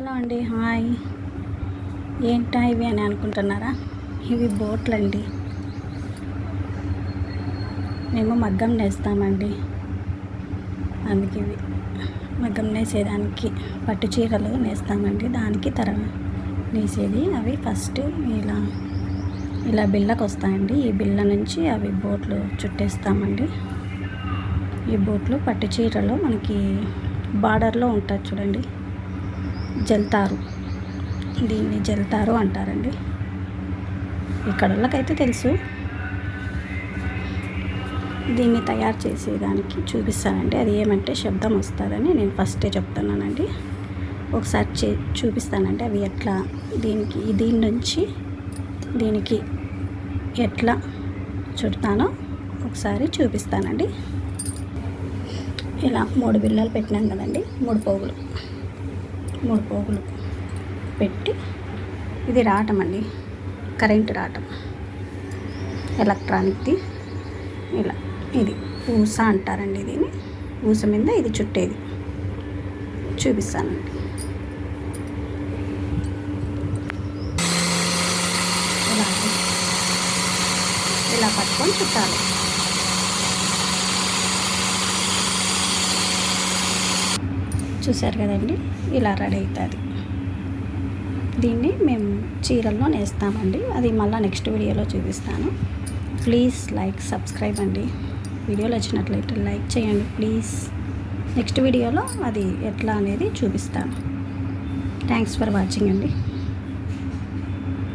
Hello అండి hi. ఏంటా ఇవి అని అనుకుంటున్నారా? ఇవి బోట్లు అండి మేము మగ్గం నేస్తామండి. అందుకే ఇవి. మగ్గం నేసేదానికి పట్టు చీరలు నేస్తామండి. దానికి తర నేసేది. అవి ఫస్ట్ ఇలా ఇలా బిళ్ళకు వస్తాయండి ఈ బిళ్ళ నుంచి అవి బోట్లు చుట్టేస్తామండి. ఈ బోట్లు పట్టు చీరలో మనకి బార్డర్లో ఉంటుంది చూడండి. జల్తారు. దీన్ని జల్తారు అంటారండి. ఇక్కడ వాళ్ళకైతే తెలుసు. దీన్ని తయారు చేసేదానికి చూపిస్తానండి. అది ఏమంటే శబ్దం వస్తుందని నేను ఫస్టే చెప్తున్నానండి. ఒకసారి చే చూపిస్తానండి అవి ఎట్లా దీనికి దీని నుంచి దీనికి ఎట్లా చుడతానో ఒకసారి చూపిస్తానండి. ఇలా మూడు బిళ్ళలు పెట్టినాం కదండి మూడు పోగులు. మూడు పోగులు పెట్టి ఇది రావటం అండి. కరెంటు రావటం. ఎలక్ట్రానిక్ది. ఇలా ఇది ఊస అంటారండి దీన్ని. ఊస మీద ఇది చుట్టేది. చూపిస్తానండి ఇలా పట్టుకొని చుట్టాలి. చూసారు కదండి? ఇలా రెడీ అవుతుంది. దీన్ని మేము చీరల్లో నేస్తామండి. అది మళ్ళీ నెక్స్ట్ వీడియోలో చూపిస్తాను. ప్లీజ్ లైక్ సబ్స్క్రైబ్ అండి. వీడియోలు వచ్చినట్లయితే లైక్ చేయండి ప్లీజ్. నెక్స్ట్ వీడియోలో అది ఎట్లా అనేది చూపిస్తాను. థ్యాంక్స్ ఫర్ వాచింగ్ అండి.